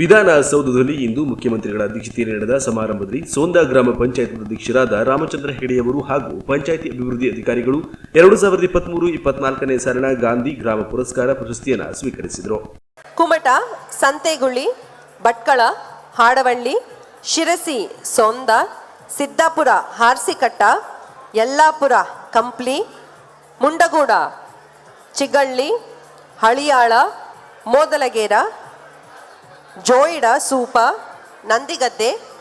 ವಿಧಾನಸೌಧದಲ್ಲಿ ಇಂದು ಮುಖ್ಯಮಂತ್ರಿಗಳ ಅಧ್ಯಕ್ಷತೆಯಲ್ಲಿ ನಡೆದ ಸಮಾರಂಭದಲ್ಲಿ ಸೋಂದಾ ಗ್ರಾಮ ಪಂಚಾಯತ್ ಅಧ್ಯಕ್ಷರಾದ ರಾಮಚಂದ್ರ ಹೆಗಡೆಯವರು ಹಾಗೂ ಪಂಚಾಯಿತಿ ಅಭಿವೃದ್ಧಿ ಅಧಿಕಾರಿಗಳು ಎರಡು ಸಾವಿರದ ಇಪ್ಪತ್ಮೂರು ಇಪ್ಪತ್ನಾಲ್ಕನೇ ಸಾಲಿನ ಗಾಂಧಿ ಗ್ರಾಮ ಪುರಸ್ಕಾರ ಪ್ರಶಸ್ತಿಯನ್ನು ಸ್ವೀಕರಿಸಿದರು. ಕುಮಟ ಸಂತೆಗುಳ್ಳಿ ಭಟ್ಕಳ, ಹಾಡವಳ್ಳಿ, ಶಿರಸಿ, ಸೋಂದ, ಸಿದ್ದಾಪುರ, ಹಾರ್ಸಿಕಟ್ಟ, ಯಲ್ಲಾಪುರ, ಕಂಪ್ಲಿ, ಮುಂಡಗೋಡ, ಚಿಗಳ್ಳಿ, ಹಳಿಯಾಳ, ಮೋದಲಗೇರ ಜೋಯಿಡ, ಸೂಪ, ನಂದಿಗದ್ದೆ,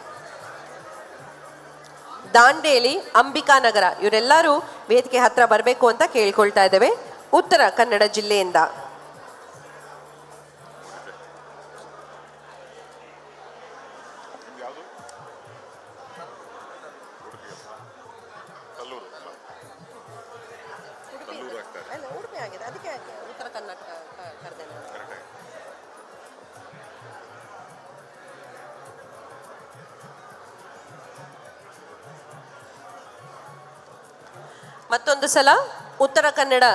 ದಾಂಡೇಲಿ ಅಂಬಿಕಾನಗರ ಇವರೆಲ್ಲರೂ ವೇದಿಕೆ ಹತ್ರ ಬರಬೇಕು ಅಂತ ಕೇಳ್ಕೊಳ್ತಾ ಇದ್ದೇವೆ. ಉತ್ತರ ಕನ್ನಡ ಜಿಲ್ಲೆಯಿಂದ. ಮತ್ತೊಂದು ಸಲ ಉತ್ತರ ಕನ್ನಡ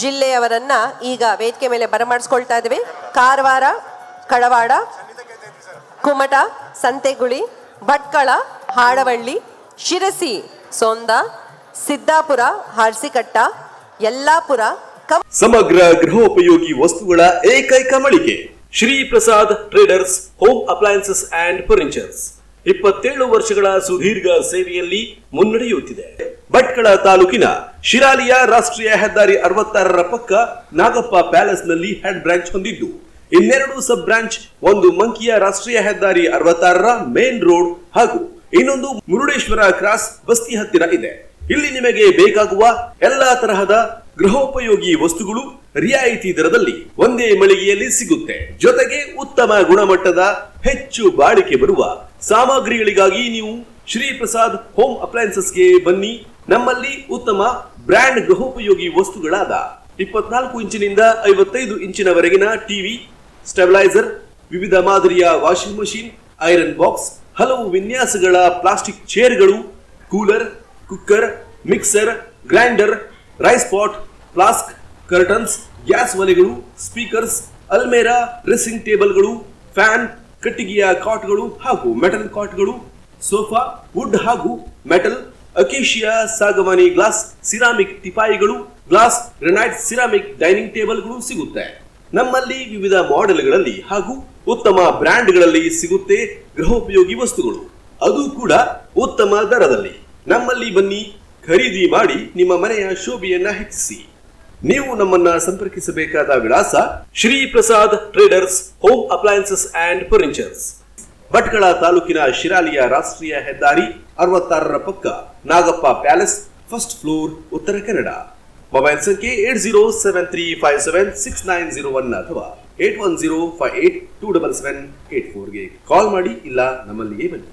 ಜಿಲ್ಲೆಯವರನ್ನ ಈಗ ವೇದಿಕೆ ಮೇಲೆ ಬರಮಾಡಿಸ್ಕೊಳ್ತಾ ಇದ್ದೇವೆ. ಕಾರವಾರ, ಕಳವಾಡ, ಕುಮಟ, ಸಂತೆಗುಳಿ, ಭಟ್ಕಳ, ಹಾಡವಳ್ಳಿ, ಶಿರಸಿ, ಸೋಂದ, ಸಿದ್ದಾಪುರ, ಹಾರ್ಸಿಕಟ್ಟ, ಯಲ್ಲಾಪುರ ಸಮಗ್ರ ಗೃಹೋಪಯೋಗಿ ವಸ್ತುಗಳ ಏಕೈಕ ಮಳಿಗೆ. Shri Prasad traders home appliances and furnitures. ಇಪ್ಪತ್ತೇಳು ವರ್ಷಗಳ ಸುದೀರ್ಘ ಸೇವೆಯಲ್ಲಿ ಮುನ್ನಡೆಯುತ್ತಿದೆ. ಭಟ್ಕಳ ತಾಲೂಕಿನ ಶಿರಾಲಿಯ ರಾಷ್ಟ್ರೀಯ ಹೆದ್ದಾರಿ ಅರವತ್ತಾರರ ಪಕ್ಕ ನಾಗಪ್ಪ ಪ್ಯಾಲೇಸ್ನಲ್ಲಿ ಹೆಡ್ ಬ್ರಾಂಚ್ ಹೊಂದಿದ್ದು, ಇನ್ನೆರಡು ಸಬ್ ಬ್ರಾಂಚ್, ಒಂದು ಮಂಕಿಯ ರಾಷ್ಟ್ರೀಯ ಹೆದ್ದಾರಿ ಅರವತ್ತಾರರ ಮೇನ್ ರೋಡ್ ಹಾಗೂ ಇನ್ನೊಂದು ಮುರುಡೇಶ್ವರ ಕ್ರಾಸ್ ಬಸ್ತಿ ಹತ್ತಿರ ಇದೆ. ಇಲ್ಲಿ ನಿಮಗೆ ಬೇಕಾಗುವ ಎಲ್ಲಾ ತರಹದ ಗೃಹೋಪಯೋಗಿ ವಸ್ತುಗಳು ರಿಯಾಯಿತಿ ದರದಲ್ಲಿ ಒಂದೇ ಮಳಿಗೆಯಲ್ಲಿ ಸಿಗುತ್ತೆ. ಜೊತೆಗೆ ಉತ್ತಮ ಗುಣಮಟ್ಟದ ಹೆಚ್ಚು ಬಾಳಿಕೆ ಬರುವ ಸಾಮಗ್ರಿಗಳಿಗಾಗಿ ನೀವು ಶ್ರೀ ಪ್ರಸಾದ್ ಹೋಮ್ ಅಪ್ಲಯನ್ಸಸ್ಗೆ ಬನ್ನಿ. ನಮ್ಮಲ್ಲಿ ಉತ್ತಮ ಬ್ರ್ಯಾಂಡ್ ಗೃಹೋಪಯೋಗಿ ವಸ್ತುಗಳಾದ ಇಪ್ಪತ್ನಾಲ್ಕು ಇಂಚಿನಿಂದ ಐವತ್ತೈದು ಇಂಚಿನವರೆಗಿನ ಟಿವಿ, ಸ್ಟೆಬಿಲೈಸರ್, ವಿವಿಧ ಮಾದರಿಯ ವಾಷಿಂಗ್ ಮಷೀನ್, ಐರನ್ ಬಾಕ್ಸ್, ಹಲವು ವಿನ್ಯಾಸಗಳ plastic ಚೇರ್ಗಳು, cooler, cooker, mixer, grinder, rice pot, flask, curtains, gas ಒಲೆಗಳು, speakers, ಅಲ್ಮೇರಾ, ಡ್ರೆಸ್ಸಿಂಗ್ ಟೇಬಲ್ಗಳು, ಫ್ಯಾನ್, ಕಟ್ಟಿಗೆಯ ಕಾಟ್ಗಳು ಹಾಗೂ ಮೆಟಲ್ ಕಾಟ್ಗಳು, ಸೋಫಾ, ವುಡ್ ಹಾಗೂ ಮೆಟಲ್ ಅಕೇಶಿಯಾ, ಸಾಗವಾನಿ ಗ್ಲಾಸ್, ಸಿರಾಮಿಕ್ ಟಿಪಾಯಿಗಳು ಗ್ಲಾಸ್, ಗ್ರೆನೈಟ್, ಸಿರಾಮಿಕ್ ಡೈನಿಂಗ್ ಟೇಬಲ್ಗಳು ಸಿಗುತ್ತೆ. ನಮ್ಮಲ್ಲಿ ವಿವಿಧ ಮಾಡೆಲ್ಗಳಲ್ಲಿ ಹಾಗೂ ಉತ್ತಮ ಬ್ರ್ಯಾಂಡ್ಗಳಲ್ಲಿ ಸಿಗುತ್ತೆ ಗೃಹೋಪಯೋಗಿ ವಸ್ತುಗಳು. ಅದು ಕೂಡ ಉತ್ತಮ ದರದಲ್ಲಿ. ನಮ್ಮಲ್ಲಿ ಬನ್ನಿ, ಖರೀದಿ ಮಾಡಿ ನಿಮ್ಮ ಮನೆಯ ಶೋಭೆಯನ್ನ ಹೆಚ್ಚಿಸಿ. ನೀವು ನಮ್ಮನ್ನ ಸಂಪರ್ಕಿಸಬೇಕಾದ ವಿಳಾಸ Shri Prasad traders home appliances and furnitures. Bhatkal ತಾಲೂಕಿನ ಶಿರಾಲಿಯ ರಾಷ್ಟ್ರೀಯ ಹೆದ್ದಾರಿ, ಅರವತ್ತಾರರ ಪಕ್ಕ. Nagappa palace first floor Uttara Kannada. Mobile ಸಂಖ್ಯೆ eight zero seven three five seven six nine zero one ಅಥವಾ eight one zero five eight two double seven eight ಫೋರ್ಗೆ call ಮಾಡಿ ಇಲ್ಲ ನಮ್ಮಲ್ಲಿಗೆ ಬನ್ನಿ.